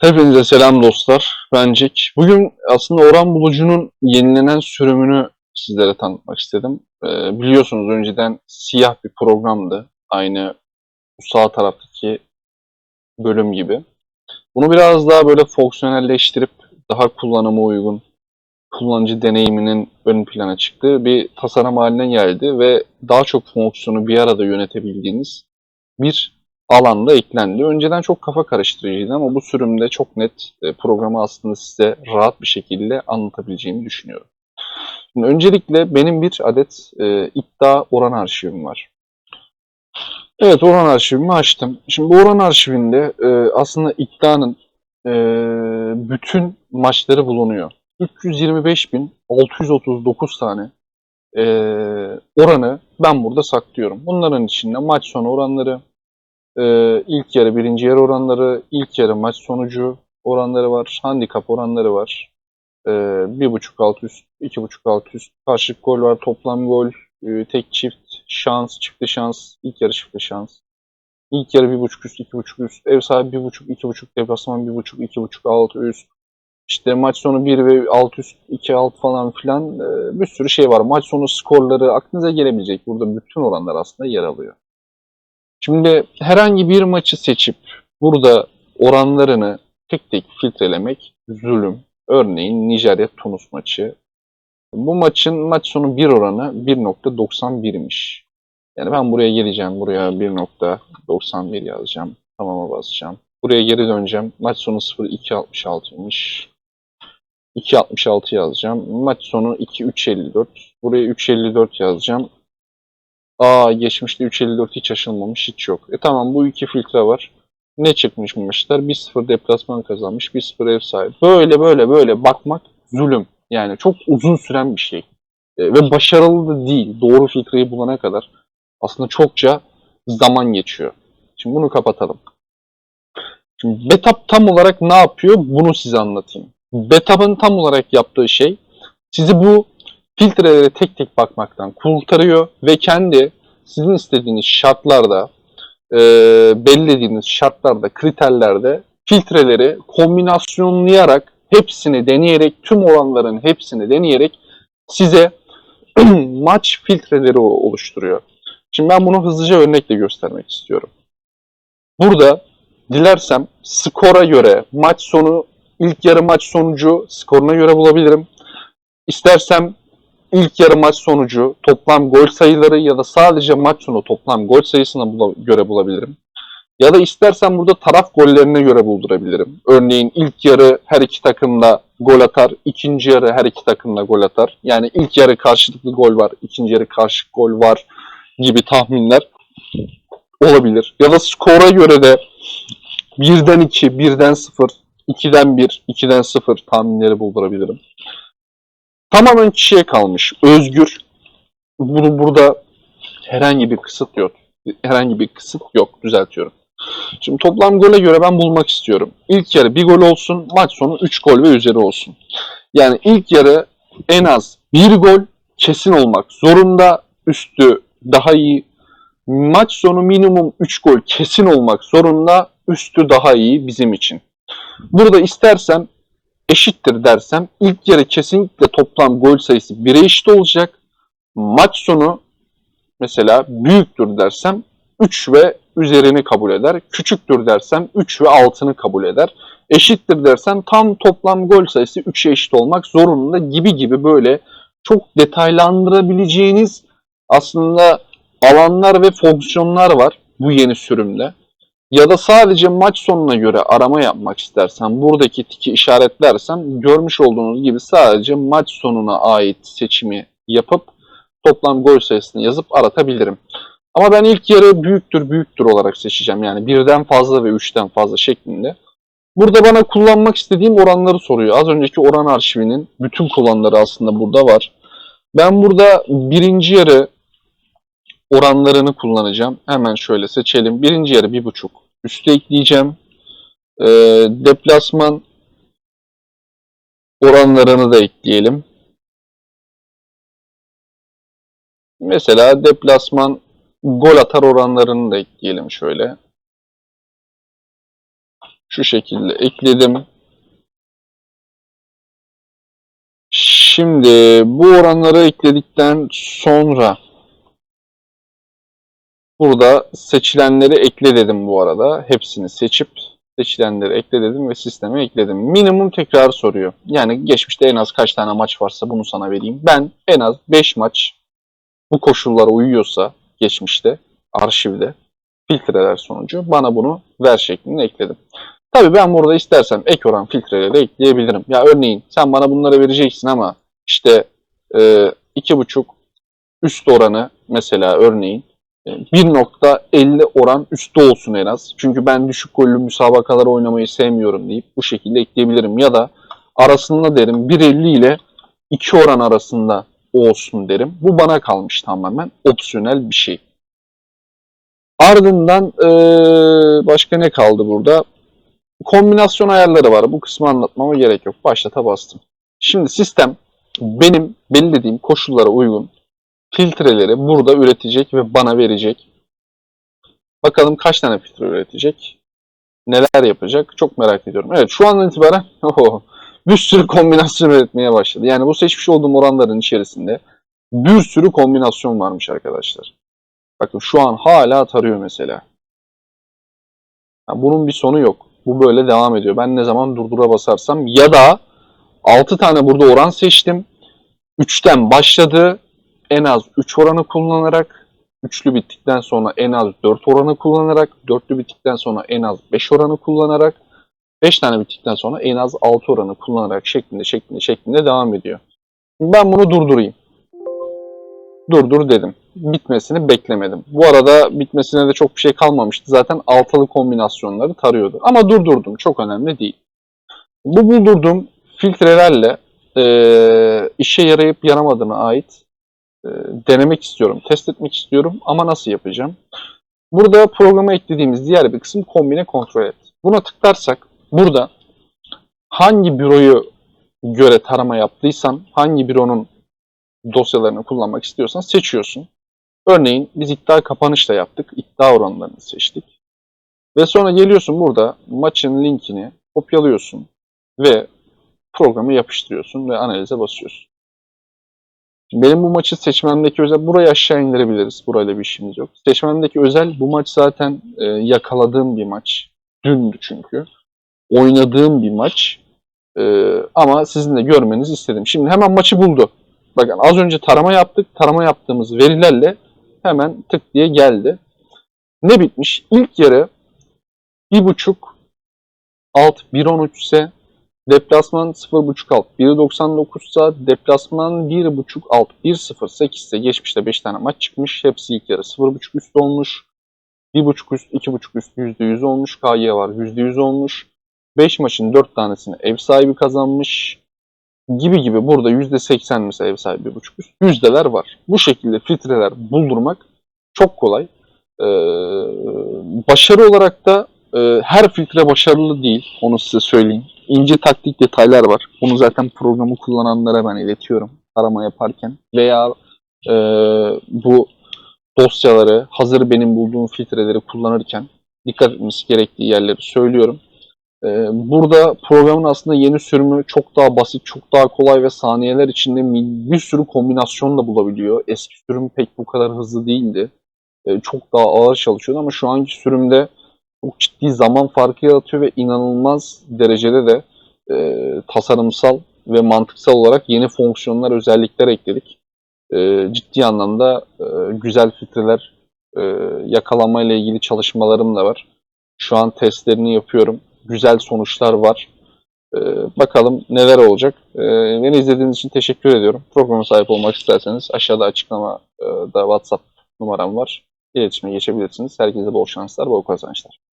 Hepinize selam dostlar. Ben Jack. Bugün aslında Orhan Bulucu'nun yenilenen sürümünü sizlere tanıtmak istedim. Ee, biliyorsunuz önceden siyah bir programdı. Aynı sağ taraftaki bölüm gibi. Bunu biraz daha böyle fonksiyonelleştirip daha kullanıma uygun, kullanıcı deneyiminin ön plana çıktığı bir tasarım haline geldi ve daha çok fonksiyonu bir arada yönetebildiğiniz bir alanda eklendi. Önceden çok kafa karıştırıcıydı ama bu sürümde çok net e, programı aslında size rahat bir şekilde anlatabileceğimi düşünüyorum. Şimdi öncelikle benim bir adet e, iddia oran arşivim var. Evet oran arşivimi açtım. Şimdi bu oran arşivinde e, aslında iddianın e, bütün maçları bulunuyor. 325.639 tane e, oranı ben burada saklıyorum. Bunların içinde maç sonu oranları, ee, ilk yarı birinci yarı oranları, ilk yarı maç sonucu oranları var, handikap oranları var. Ee, bir buçuk alt üst, iki buçuk alt üst, karşılık gol var, toplam gol, e, tek çift, şans, çifte şans, ilk yarı çifte şans. İlk yarı bir buçuk üst, iki buçuk üst, ev sahibi bir buçuk, iki buçuk, deplasman bir buçuk, iki buçuk alt üst. İşte maç sonu 1 ve alt üst, 2 alt falan filan e, bir sürü şey var. Maç sonu skorları aklınıza gelebilecek. Burada bütün oranlar aslında yer alıyor. Şimdi herhangi bir maçı seçip burada oranlarını tek tek filtrelemek zulüm. Örneğin Nijerya-Tunus maçı. Bu maçın maç sonu 1 oranı 1.91'miş. Yani ben buraya geleceğim. Buraya 1.91 yazacağım. Tamama basacağım. Buraya geri döneceğim. Maç sonu 0.266'ymış. 2.66 yazacağım. Maç sonu 2.354. Buraya 3.54 yazacağım. Aa geçmişte 3.54 hiç aşılmamış hiç yok. E tamam bu iki filtre var. Ne çıkmış maçlar? 1-0 deplasman kazanmış, 1-0 ev sahibi. Böyle böyle böyle bakmak zulüm. Yani çok uzun süren bir şey. E, ve başarılı da değil. Doğru filtreyi bulana kadar aslında çokça zaman geçiyor. Şimdi bunu kapatalım. Şimdi Betap tam olarak ne yapıyor? Bunu size anlatayım. Betap'ın tam olarak yaptığı şey sizi bu filtrelere tek tek bakmaktan kurtarıyor ve kendi sizin istediğiniz şartlarda, e, belirlediğiniz şartlarda, kriterlerde filtreleri kombinasyonlayarak, hepsini deneyerek, tüm oranların hepsini deneyerek size maç filtreleri oluşturuyor. Şimdi ben bunu hızlıca örnekle göstermek istiyorum. Burada dilersem skora göre maç sonu, ilk yarı maç sonucu skoruna göre bulabilirim. İstersem ilk yarı maç sonucu, toplam gol sayıları ya da sadece maç sonu toplam gol sayısına göre bulabilirim. Ya da istersen burada taraf gollerine göre buldurabilirim. Örneğin ilk yarı her iki takım da gol atar, ikinci yarı her iki takım da gol atar. Yani ilk yarı karşılıklı gol var, ikinci yarı karşı gol var gibi tahminler olabilir. Ya da skora göre de birden 2, birden 0, 2'den 1, 2'den 0 tahminleri buldurabilirim. Tamamen kişiye kalmış. Özgür. Bunu burada herhangi bir kısıt yok. Herhangi bir kısıt yok. Düzeltiyorum. Şimdi toplam gole göre ben bulmak istiyorum. İlk yarı bir gol olsun, maç sonu 3 gol ve üzeri olsun. Yani ilk yarı en az bir gol kesin olmak zorunda. Üstü daha iyi. Maç sonu minimum 3 gol kesin olmak zorunda. Üstü daha iyi bizim için. Burada istersem eşittir dersem ilk yarı kesinlikle toplam gol sayısı 1'e eşit olacak. Maç sonu mesela büyüktür dersem 3 ve üzerini kabul eder. Küçüktür dersem 3 ve altını kabul eder. Eşittir dersem tam toplam gol sayısı 3'e eşit olmak zorunda gibi gibi böyle çok detaylandırabileceğiniz aslında alanlar ve fonksiyonlar var bu yeni sürümde ya da sadece maç sonuna göre arama yapmak istersen buradaki tiki işaretlersem görmüş olduğunuz gibi sadece maç sonuna ait seçimi yapıp toplam gol sayısını yazıp aratabilirim. Ama ben ilk yarı büyüktür büyüktür olarak seçeceğim. Yani birden fazla ve üçten fazla şeklinde. Burada bana kullanmak istediğim oranları soruyor. Az önceki oran arşivinin bütün kullanları aslında burada var. Ben burada birinci yarı oranlarını kullanacağım. Hemen şöyle seçelim. Birinci yarı bir buçuk. Üste ekleyeceğim. Ee, deplasman oranlarını da ekleyelim. Mesela deplasman gol atar oranlarını da ekleyelim şöyle. Şu şekilde ekledim. Şimdi bu oranları ekledikten sonra burada seçilenleri ekle dedim bu arada. Hepsini seçip seçilenleri ekle dedim ve sisteme ekledim. Minimum tekrar soruyor. Yani geçmişte en az kaç tane maç varsa bunu sana vereyim. Ben en az 5 maç bu koşullara uyuyorsa geçmişte arşivde filtreler sonucu bana bunu ver şeklinde ekledim. Tabii ben burada istersem ek oran filtreleri ekleyebilirim. Ya örneğin sen bana bunları vereceksin ama işte e, iki buçuk üst oranı mesela örneğin 1.50 oran üstte olsun en az. Çünkü ben düşük gollü müsabakalar oynamayı sevmiyorum deyip bu şekilde ekleyebilirim. Ya da arasında derim 1.50 ile 2 oran arasında olsun derim. Bu bana kalmış tamamen opsiyonel bir şey. Ardından e, başka ne kaldı burada? Kombinasyon ayarları var. Bu kısmı anlatmama gerek yok. Başlata bastım. Şimdi sistem benim belirlediğim koşullara uygun filtreleri burada üretecek ve bana verecek. Bakalım kaç tane filtre üretecek? Neler yapacak? Çok merak ediyorum. Evet şu andan itibaren oho, bir sürü kombinasyon üretmeye başladı. Yani bu seçmiş olduğum oranların içerisinde bir sürü kombinasyon varmış arkadaşlar. Bakın şu an hala tarıyor mesela. Yani bunun bir sonu yok. Bu böyle devam ediyor. Ben ne zaman durdura basarsam ya da 6 tane burada oran seçtim. 3'ten başladı. En az 3 oranı kullanarak üçlü bittikten sonra en az 4 oranı kullanarak, dörtlü bittikten sonra en az 5 oranı kullanarak, 5 tane bittikten sonra en az 6 oranı kullanarak şeklinde şeklinde şeklinde devam ediyor. Ben bunu durdurayım. Durdur dedim. Bitmesini beklemedim. Bu arada bitmesine de çok bir şey kalmamıştı. Zaten altılı kombinasyonları tarıyordu. Ama durdurdum. Çok önemli değil. Bu buldurduğum filtrelerle e, işe yarayıp yaramadığına ait e, denemek istiyorum, test etmek istiyorum ama nasıl yapacağım? Burada programa eklediğimiz diğer bir kısım kombine kontrol et. Buna tıklarsak burada hangi büroyu göre tarama yaptıysan, hangi büronun dosyalarını kullanmak istiyorsan seçiyorsun. Örneğin biz iddia kapanışla yaptık. iddia oranlarını seçtik. Ve sonra geliyorsun burada maçın linkini kopyalıyorsun ve programı yapıştırıyorsun ve analize basıyorsun. Benim bu maçı seçmemdeki özel, burayı aşağı indirebiliriz. Burayla bir işimiz yok. Seçmemdeki özel, bu maç zaten e, yakaladığım bir maç. Dündü çünkü. Oynadığım bir maç. E, ama sizin de görmenizi istedim. Şimdi hemen maçı buldu. Bakın az önce tarama yaptık. Tarama yaptığımız verilerle hemen tık diye geldi. Ne bitmiş? İlk yarı 1.5 alt 1.13 ise Deplasman 0.5 alt 1.99 ise deplasman 1.5 alt 1.08 ise geçmişte 5 tane maç çıkmış. Hepsi ilk yarı 0.5 üst olmuş. 1.5 üst, 2.5 üst %100 olmuş. KY var %100 olmuş. 5 maçın 4 tanesini ev sahibi kazanmış. Gibi gibi burada %80 mesela ev sahibi 1.5 üst. Yüzdeler var. Bu şekilde filtreler buldurmak çok kolay. Ee, başarı olarak da e, her filtre başarılı değil. Onu size söyleyeyim ince taktik detaylar var. Bunu zaten programı kullananlara ben iletiyorum arama yaparken. Veya e, bu dosyaları, hazır benim bulduğum filtreleri kullanırken dikkat etmesi gerektiği yerleri söylüyorum. E, burada programın aslında yeni sürümü çok daha basit, çok daha kolay ve saniyeler içinde bir sürü kombinasyon da bulabiliyor. Eski sürüm pek bu kadar hızlı değildi. E, çok daha ağır çalışıyordu ama şu anki sürümde çok ciddi zaman farkı yaratıyor ve inanılmaz derecede de e, tasarımsal ve mantıksal olarak yeni fonksiyonlar, özellikler ekledik. E, ciddi anlamda e, güzel filtreler e, yakalamayla ilgili çalışmalarım da var. Şu an testlerini yapıyorum. Güzel sonuçlar var. E, bakalım neler olacak. E, beni izlediğiniz için teşekkür ediyorum. Programa sahip olmak isterseniz aşağıda açıklamada WhatsApp numaram var. İletişime geçebilirsiniz. Herkese bol şanslar, bol kazançlar.